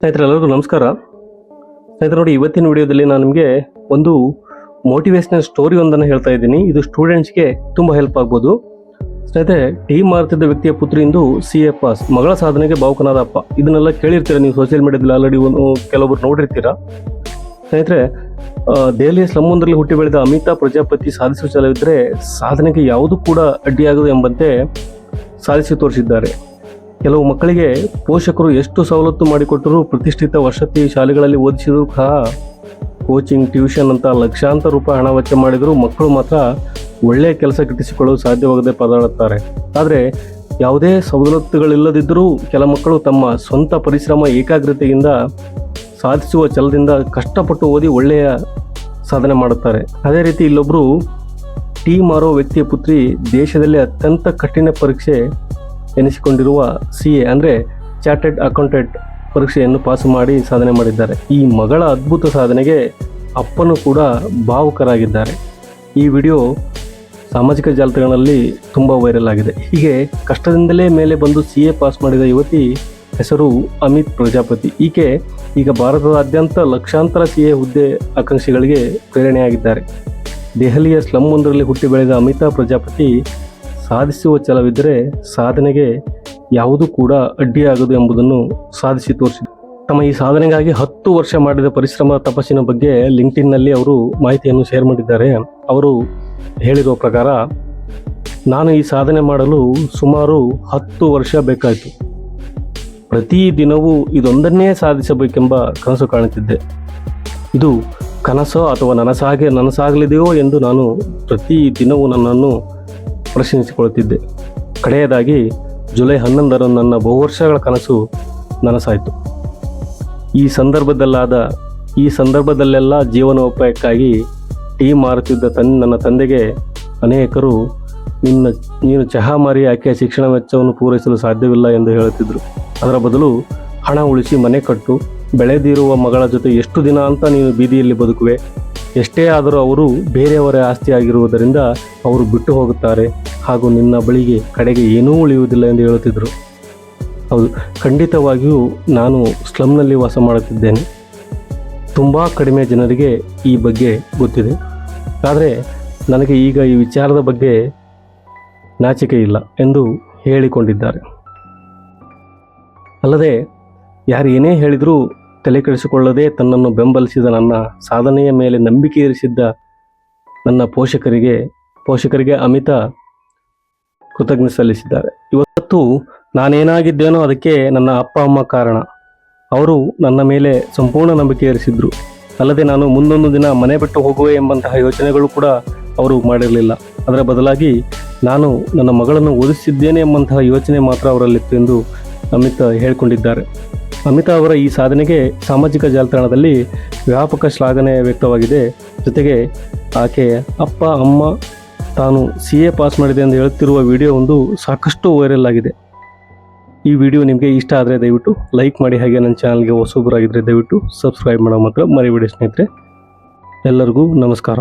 ಸ್ನೇಹಿತರೆ, ಎಲ್ಲರಿಗೂ ನಮಸ್ಕಾರ. ಸ್ನೇಹಿತರೆ, ನೋಡಿ, ಇವತ್ತಿನ ವಿಡಿಯೋದಲ್ಲಿ ನಾನು ನಿಮಗೆ ಒಂದು ಮೋಟಿವೇಶನಲ್ ಸ್ಟೋರಿ ಒಂದನ್ನು ಹೇಳ್ತಾ ಇದ್ದೀನಿ. ಇದು ಸ್ಟೂಡೆಂಟ್ಸ್ಗೆ ತುಂಬ ಹೆಲ್ಪ್ ಆಗ್ಬೋದು. ಸ್ನೇಹಿತರೆ ಟಿ ಮಾರುತ್ತಿದ್ದ ವ್ಯಕ್ತಿಯ ಪುತ್ರಿ ಇಂದು ಸಿ ಎ ಪಾಸ್ ಮಗಳ ಸಾಧನೆಗೆ ಭಾವುಕನಾದ ಅಪ್ಪ. ಇದನ್ನೆಲ್ಲ ಕೇಳಿರ್ತೀರ ನೀವು ಸೋಷಿಯಲ್ ಮೀಡಿಯಾದಲ್ಲಿ ಆಲ್ರೆಡಿ ಕೆಲವೊಬ್ರು ನೋಡಿರ್ತೀರ? ಸ್ನೇಹಿತರೆ ದೆಹಲಿಯ ಸ್ಲಮ್ ಒಂದರಲ್ಲಿ ಹುಟ್ಟಿ ಬೆಳೆದ ಅಮಿತಾ ಪ್ರಜಾಪತಿ ಸಾಧಿಸುವ ಛಲವಿದ್ದರೆ ಸಾಧನೆಗೆ ಯಾವುದು ಕೂಡ ಅಡ್ಡಿಯಾಗದು ಎಂಬಂತೆ ಸಾಧಿಸಿ ತೋರಿಸಿದ್ದಾರೆ. ಕೆಲವು ಮಕ್ಕಳಿಗೆ ಪೋಷಕರು ಎಷ್ಟು ಸವಲತ್ತು ಮಾಡಿಕೊಟ್ಟರೂ ಪ್ರತಿಷ್ಠಿತ ವಸತಿ ಶಾಲೆಗಳಲ್ಲಿ ಓದಿಸಿದರೂ ಸಹ ಕೋಚಿಂಗ್, ಟ್ಯೂಷನ್ ಅಂತ ಲಕ್ಷಾಂತರ ರೂಪಾಯಿ ಹಣ ವೆಚ್ಚ ಮಾಡಿದರೂ ಮಕ್ಕಳು ಮಾತ್ರ ಒಳ್ಳೆಯ ಕೆಲಸ ಗಿಟ್ಟಿಸಿಕೊಳ್ಳಲು ಸಾಧ್ಯವಾಗದೆ ಪದಾಡುತ್ತಾರೆ ಆದರೆ ಯಾವುದೇ ಸವಲತ್ತುಗಳಿಲ್ಲದಿದ್ದರೂ ಕೆಲ ಮಕ್ಕಳು ತಮ್ಮ ಸ್ವಂತ ಪರಿಶ್ರಮ, ಏಕಾಗ್ರತೆಯಿಂದ ಸಾಧಿಸುವ ಛಲದಿಂದ ಕಷ್ಟಪಟ್ಟು ಓದಿ ಒಳ್ಳೆಯ ಸಾಧನೆ ಮಾಡುತ್ತಾರೆ. ಅದೇ ರೀತಿ ಇಲ್ಲೊಬ್ಬರು ಟೀ ಮಾರೋ ವ್ಯಕ್ತಿಯ ಪುತ್ರಿ ದೇಶದಲ್ಲಿ ಅತ್ಯಂತ ಕಠಿಣ ಪರೀಕ್ಷೆ ಎನಿಸಿಕೊಂಡಿರುವ ಸಿ ಎ ಅಂದರೆ ಚಾರ್ಟೆಡ್ ಅಕೌಂಟೆಂಟ್ ಪರೀಕ್ಷೆಯನ್ನು ಪಾಸು ಮಾಡಿ ಸಾಧನೆ ಮಾಡಿದ್ದಾರೆ. ಈ ಮಗಳ ಅದ್ಭುತ ಸಾಧನೆಗೆ ಅಪ್ಪನೂ ಕೂಡ ಭಾವುಕರಾಗಿದ್ದಾರೆ. ಈ ವಿಡಿಯೋ ಸಾಮಾಜಿಕ ಜಾಲತಾಣಗಳಲ್ಲಿ ತುಂಬ ವೈರಲ್ ಆಗಿದೆ. ಹೀಗೆ ಕಷ್ಟದಿಂದಲೇ ಮೇಲೆ ಬಂದು ಸಿ ಎ ಪಾಸ್ ಮಾಡಿದ ಯುವತಿ ಹೆಸರು ಅಮಿತ್ ಪ್ರಜಾಪತಿ. ಈಕೆ ಈಗ ಭಾರತದಾದ್ಯಂತ ಲಕ್ಷಾಂತರ ಸಿ ಎ ಹುದ್ದೆ ಆಕಾಂಕ್ಷಿಗಳಿಗೆ ಪ್ರೇರಣೆಯಾಗಿದ್ದಾರೆ. ದೆಹಲಿಯ ಸ್ಲಮ್ ಒಂದರಲ್ಲಿ ಹುಟ್ಟಿ ಬೆಳೆದ ಅಮಿತಾ ಪ್ರಜಾಪತಿ ಸಾಧಿಸುವ ಛಲವಿದ್ದರೆ ಸಾಧನೆಗೆ ಯಾವುದೂ ಕೂಡ ಅಡ್ಡಿಯಾಗದು ಎಂಬುದನ್ನು ಸಾಧಿಸಿ ತೋರಿಸಿದರು ತಮ್ಮ ಈ ಸಾಧನೆಗಾಗಿ ಹತ್ತು ವರ್ಷ ಮಾಡಿದ ಪರಿಶ್ರಮ ತಪಸ್ಸಿನ ಬಗ್ಗೆ ಲಿಂಕ್ಡ್ಇನ್ನಲ್ಲಿ ಅವರು ಮಾಹಿತಿಯನ್ನು ಶೇರ್ ಮಾಡಿದ್ದಾರೆ. ಅವರು ಹೇಳಿರುವ ಪ್ರಕಾರ, ನಾನು ಈ ಸಾಧನೆ ಮಾಡಲು ಸುಮಾರು ಹತ್ತು ವರ್ಷ ಬೇಕಾಯಿತು. ಪ್ರತಿ ದಿನವೂ ಇದೊಂದನ್ನೇ ಸಾಧಿಸಬೇಕೆಂಬ ಕನಸು ಕಾಣುತ್ತಿದ್ದೆ. ಇದು ಕನಸೋ ಅಥವಾ ನನಸಾಗೆ ನನಸಾಗಲಿದೆಯೋ ಎಂದು ನಾನು ಪ್ರತಿ ದಿನವೂ ನನ್ನನ್ನು ಪ್ರಶ್ನಿಸಿಕೊಳ್ಳುತ್ತಿದ್ದೆ. ಕಡೆಯದಾಗಿ ಜುಲೈ ಹನ್ನೊಂದರಂದು ನನ್ನ ಬಹುವರ್ಷಗಳ ಕನಸು ನನಸಾಯಿತು. ಈ ಸಂದರ್ಭದಲ್ಲಾದ, ಈ ಸಂದರ್ಭದಲ್ಲೆಲ್ಲ ಜೀವನೋಪಾಯಕ್ಕಾಗಿ ಟೀ ಮಾರುತ್ತಿದ್ದ ತನ್, ನನ್ನ ತಂದೆಗೆ ಅನೇಕರು ನಿನ್ನ, ನೀನು ಚಹಾ ಮಾರಿ ಆಕೆಯ ಶಿಕ್ಷಣ ವೆಚ್ಚವನ್ನು ಪೂರೈಸಲು ಸಾಧ್ಯವಿಲ್ಲ ಎಂದು ಹೇಳುತ್ತಿದ್ದರು ಅದರ ಬದಲು ಹಣ ಉಳಿಸಿ ಮನೆ ಕಟ್ಟು, ಬೆಳೆದಿರುವ ಮಗಳ ಜೊತೆ ಎಷ್ಟು ದಿನ ಅಂತ ನೀನು ಬೀದಿಯಲ್ಲಿ ಬದುಕುವೆ ಎಷ್ಟೇ ಆದರೂ ಅವರು ಬೇರೆಯವರ ಆಸ್ತಿಯಾಗಿರುವುದರಿಂದ ಅವರು ಬಿಟ್ಟು ಹೋಗುತ್ತಾರೆ. ಹಾಗೂ ನಿನ್ನ ಬಳಿಗೆ ಕಡೆಗೆ ಏನೂ ಉಳಿಯುವುದಿಲ್ಲ ಎಂದು ಹೇಳುತ್ತಿದ್ದರು. ಹೌದು, ಖಂಡಿತವಾಗಿಯೂ ನಾನು ಸ್ಲಮ್ನಲ್ಲಿ ವಾಸ ಮಾಡುತ್ತಿದ್ದೇನೆ. ತುಂಬ ಕಡಿಮೆ ಜನರಿಗೆ ಈ ಬಗ್ಗೆ ಗೊತ್ತಿದೆ. ಆದರೆ ನನಗೆ ಈಗ ಈ ವಿಚಾರದ ಬಗ್ಗೆ ನಾಚಿಕೆ ಇಲ್ಲ ಎಂದು ಹೇಳಿಕೊಂಡಿದ್ದಾರೆ. ಅಲ್ಲದೆ, ಯಾರು ಏನೇ ಹೇಳಿದರೂ ತಲೆ ಕೆಡಿಸಿಕೊಳ್ಳದೆ ತನ್ನನ್ನು ಬೆಂಬಲಿಸಿದ ನನ್ನ ಸಾಧನೆಯ ಮೇಲೆ ನಂಬಿಕೆ ಇರಿಸಿದ್ದ ನನ್ನ ಪೋಷಕರಿಗೆ ಪೋಷಕರಿಗೆ ಅಮಿತ ಕೃತಜ್ಞ ಸಲ್ಲಿಸಿದ್ದಾರೆ. ಇವತ್ತು ನಾನೇನಾಗಿದ್ದೇನೋ ಅದಕ್ಕೆ ನನ್ನ ಅಪ್ಪ, ಅಮ್ಮ ಕಾರಣ. ಅವರು ನನ್ನ ಮೇಲೆ ಸಂಪೂರ್ಣ ನಂಬಿಕೆ ಇರಿಸಿದ್ರು. ಅಲ್ಲದೆ ನಾನು ಮುಂದೊಂದು ದಿನ ಮನೆ ಬಿಟ್ಟು ಹೋಗುವೆ ಎಂಬಂತಹ ಯೋಚನೆಗಳು ಕೂಡ ಅವರು ಮಾಡಿರಲಿಲ್ಲ. ಅದರ ಬದಲಾಗಿ ನಾನು ನನ್ನ ಮಗಳನ್ನು ಓದಿಸಿದ್ದೇನೆ ಎಂಬಂತಹ ಯೋಚನೆ ಮಾತ್ರ ಅವರಲ್ಲಿತ್ತು ಎಂದು ಅಮಿತ್ ಹೇಳಿಕೊಂಡಿದ್ದಾರೆ. ಅಮಿತಾ ಅವರ ಈ ಸಾಧನೆಗೆ ಸಾಮಾಜಿಕ ಜಾಲತಾಣದಲ್ಲಿ ವ್ಯಾಪಕ ಶ್ಲಾಘನೆ ವ್ಯಕ್ತವಾಗಿದೆ. ಜೊತೆಗೆ ಆಕೆ ಅಪ್ಪ, ಅಮ್ಮ ತಾನು ಸಿ ಎ ಪಾಸ್ ಮಾಡಿದೆ ಎಂದು ಹೇಳುತ್ತಿರುವ ವಿಡಿಯೋ ಒಂದು ಸಾಕಷ್ಟು ವೈರಲ್ ಆಗಿದೆ. ಈ ವಿಡಿಯೋ ನಿಮಗೆ ಇಷ್ಟ ಆದರೆ ದಯವಿಟ್ಟು ಲೈಕ್ ಮಾಡಿ ಹಾಗೆ ನನ್ನ ಚಾನಲ್ಗೆ ಹೊಸೊಬ್ಬರಾಗಿದ್ದರೆ ದಯವಿಟ್ಟು ಸಬ್ಸ್ಕ್ರೈಬ್ ಮಾಡೋ ಮಾತ್ರ ಮರಿಬೇಡಿ ಸ್ನೇಹಿತರೆ. ಎಲ್ಲರಿಗೂ ನಮಸ್ಕಾರ.